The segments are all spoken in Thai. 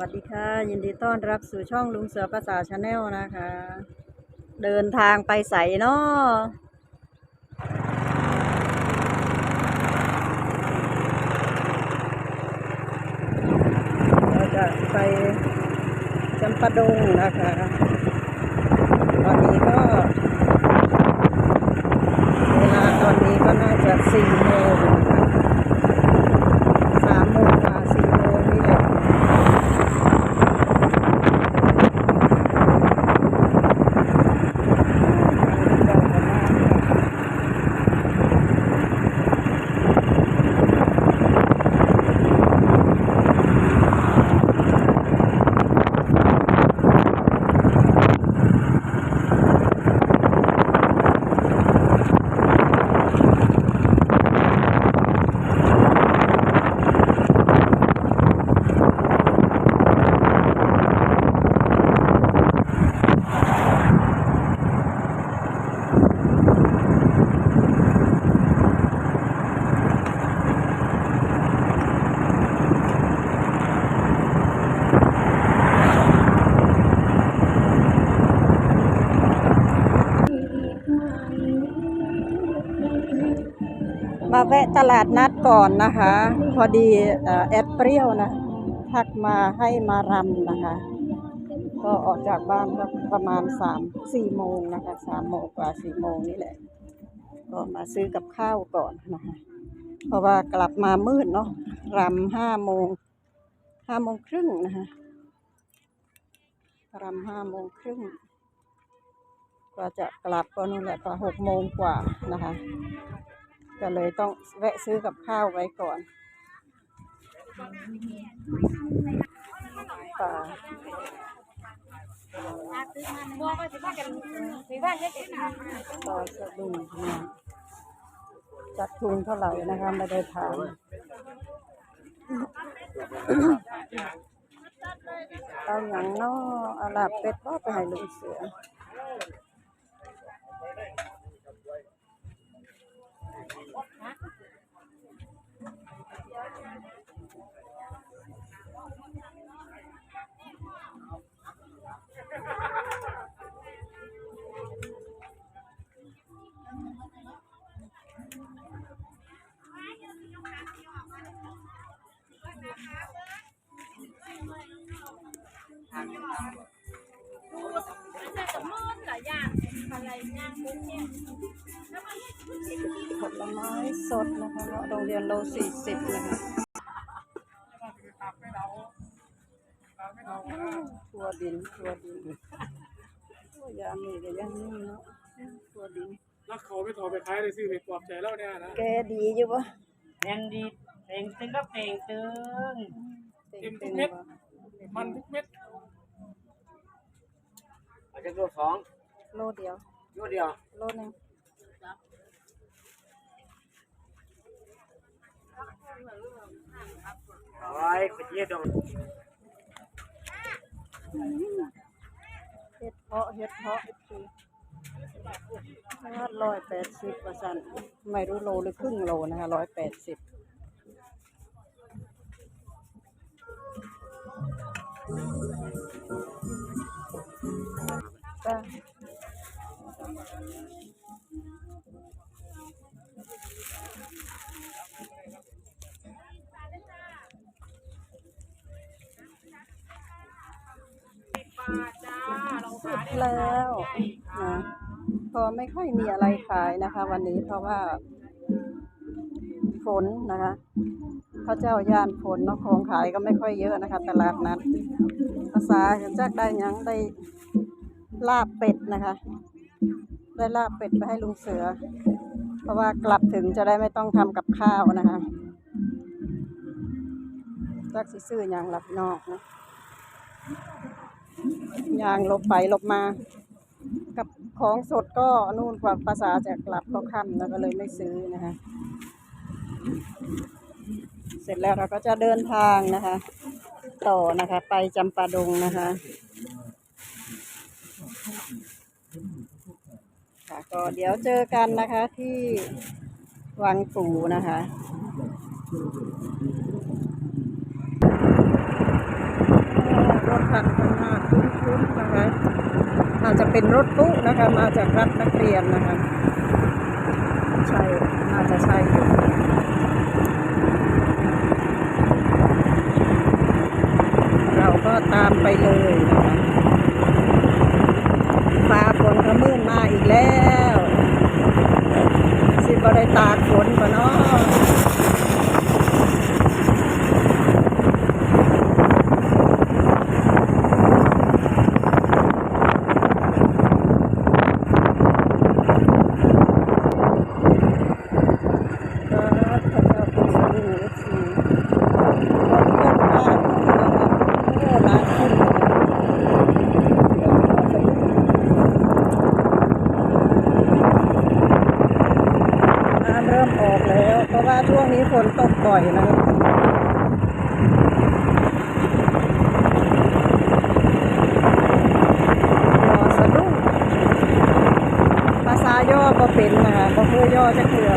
วัสดีค่ะ ยินดีต้อนรับสู่ช่องลุงเสือภาษาชาแนลนะคะ เดินทางไปใสเนาะเราจะไปจำปาดงนะคะ ตอนนี้ก็เวลาตอนนี้ก็น่าจะสี่โมงสามโมงกว่าสี่โมงนี่แหละ มาแวะ ตลาดนัดก่อนนะคะ พอดีแอดเปรี้ยวนะ ทักมาให้มารำนะคะ ก็ออกจากบ้านก็ประมาณสามสี่โมงนะคะสามโมงกว่าสี่โมงนี่แหละ ก็มาซื้อกับข้าวก่อนนะคะ เพราะว่ากลับมามืดเนาะรำห้าโมงห้าโมงครึ่งนะคะรำห้าโมงครึ่งกว่าจะกลับก็นู่นแหละก็หกโมงกว่านะคะ ก็เลยต้องแวะซื้อกับข้าวไว้ก่อนป่าบัวก็สิพากันสิว่องปลาสะดุ้งนี่ยจัดทุนเท่าไหร่นะคะไม่ได้ถามเอาอย่างนออาลาบเป็ดก็ไปให้ลุงเสือ ผลไม้สดนะคะเนาะโรงเรียนโลสี่สิบนะคะทัวดินทัวดินโอ้ยามีก็ยังนี่เนาะทัวดินแล้วเขาไปถอไปขายเลยซื้อไปปลอบใจแล้วเนี่ยนะแกดีอยู่ปะแรงดีเต่งตึงก็เต่งตึงเต็มเต็มปะมันทุกเม็ดอาจจะตัวสองโลเดียวตัวเดียวโลหนึง เอาไปเยี่ยดงเฮ็ดเพาะเฮ็ดเพาะคือร้อยแปดสิบเปอร์เซ็นต์ไม่รู้โลหรือครึ่งโลนะคะร้อยแปดสิบจ้ะ แล้วนะพอไม่ค่อยมีอะไรขายนะคะ วันนี้เพราะว่าฝนนะคะพระเจ้าย่านฝนเนาะของขายก็ไม่ค่อยเยอะนะคะ ตลาดนัดภาษาจักได้ยังได้ลาบเป็ดนะคะ ได้ลาบเป็ดไปให้ลุงเสือ เพราะว่ากลับถึงจะได้ไม่ต้องทำกับข้าวนะคะจักซื้อหยังหลับนอกนะ ยางลบไปลบมา กับของสดก็นู่นกว่าภาษาจะกลับก็ค่ำแล้วก็เลยไม่ซื้อนะคะ เสร็จแล้วเราก็จะเดินทางนะคะ ต่อนะคะ ไปจำปาดงนะคะค่ะก็เดี๋ยวเจอกันนะคะที่วังปู่นะคะโอ้คันข้างห คุ้นๆนะคะอาจจะเป็นรถตู้นะคะ มาจากรับนักเรียนนะคะ ใช่น่าจะใช่อยู่เราก็ตามไปเลยนะคะฟ้าฝนก็มืดมาอีกแล้ว สิบได้ตากฝนก่อนเนาะ ครับพระเจ้าเป็นสมุทรสีวันเกิดบ้านโอ้ร้านขึ้นน้ำเริ่มออกแล้ว เพราะว่าช่วงนี้ฝนต ก่อยนะครับรอสะดุ้งภาษาย่อก็เป็นนะคะก็คือย่อจะเกลือ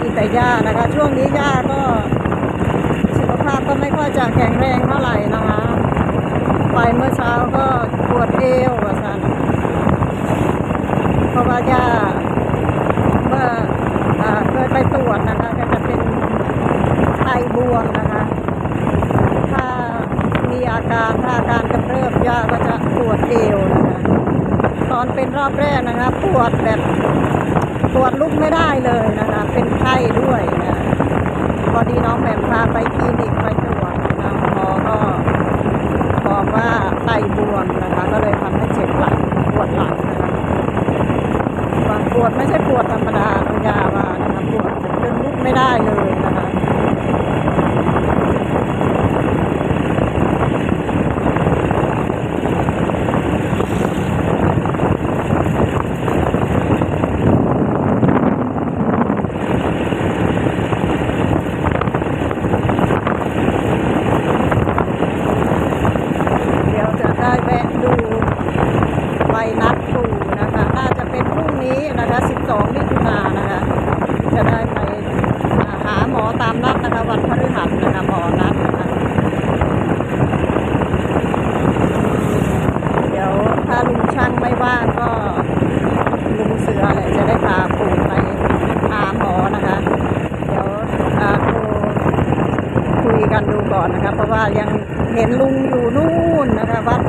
มีแต่ย่านะคะ ช่วงนี้ย่าก็สุขภาพก็ไม่ค่อยจะแข็งแรงเท่าไหร่นะคะ ไปเมื่อเช้าก็ปวดเอวว่าสันเพราะว่าย่าเมื่ออ่าเคยไปตรวจนะคะก็จะเป็นไตบวมนะคะ ถ้ามีอา การถ้าอาการกำเริบยาก็จะปวดเอวนะคะตอนเป็นรอบแรกนะคะปวดแบบตรวจลุกไม่ได้เลยนะคะ เป็นไข้ด้วยนะพอดีน้องแหม่มพาไปคลินิกไปตรวจนะคะหมอก็บอกว่าไตบวมนะคะ ก็เลยทำให้เจ็บหลังปวดหลังนะคะบางปวดไม่ใช่ปวดธรรมดาน้องยาว่านะคะปวดจนลุกไม่ได้เลยนะคะ เดี๋ยวจะได้แวะดูใบนัดปู่นะคะ น่าจะเป็นพรุ่งนี้นะคะ 12มิถุนายนนะคะ จะได้ไปหาหมอตามนัดนะคะ วันพฤหัสนะคะหมอนัดนะคะ เดี๋ยวถ้าลุงช่างไม่ว่างก็ลุงเสือแหละจะได้พาปู่ไปหาหมอนะคะ เดี๋ยวอ่าโทร คุยกันดูก่อนนะคะ เพราะว่ายังเห็นลุงอยู่นู่นนะคะวัด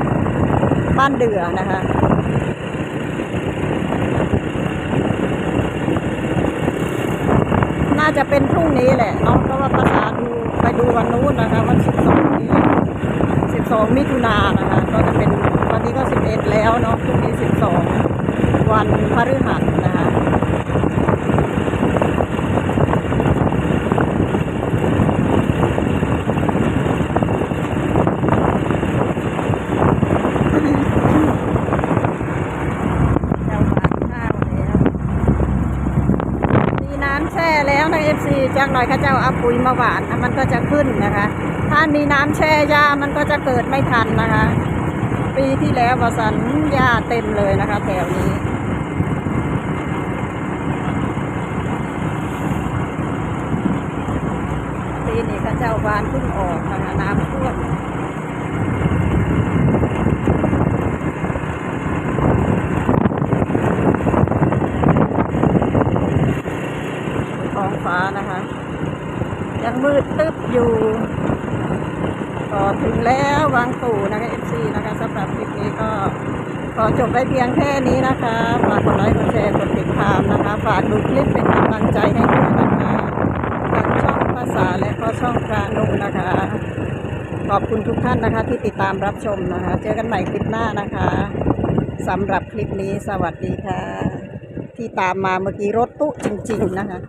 บ้านเดือนะคะน่าจะเป็นพรุ่งนี้แหละเนาะเพราะว่าภาษาดูไปดูวันนู้นนะคะวันสิบสองนี้สิบสองมิถุนานนะคะ ก็จะเป็นวันนี้ก็สิบเอ็ดแล้วเนาะพรุ่งนี้สิบสองวันพฤหัสนะคะ แถวบ้านข้าวแล้วมีน้ำแช่แล้วในเอฟซี จากหน่อยข้าเจ้าเอาปุ๋ยมาหวานมันก็จะขึ้นนะคะ ถ้ามีน้ำแช่หญ้ามันก็จะเกิดไม่ทันนะคะ ปีที่แล้ววสันหญ้าเต็มเลยนะคะ แถวนี้ปีนี้ข้าเจ้าหวานเพิ่งออกนะคะน้ำท่วม ท้องฟ้านะคะ ยังมืดตึ๊บ อยู่ก็ถึงแล้ววังตู่นะคะเอฟซีนะคะสำหรับคลิปนี้ก็ขอจบไว้เพียงแค่นี้นะคะฝากกดไลค์กดแชร์กดติดตามนะคะฝากดูคลิปเป็นกำลังใจให้ด้วยนะคะทางช่องภาษาและก็ช่องพระนุนะคะ ขอบคุณทุกท่านนะคะที่ติดตามรับชมนะคะ เจอกันใหม่คลิปหน้านะคะสำหรับคลิปนี้สวัสดีค่ะ ที่ตามมาเมื่อกี้รถตู้จริง ๆ นะคะ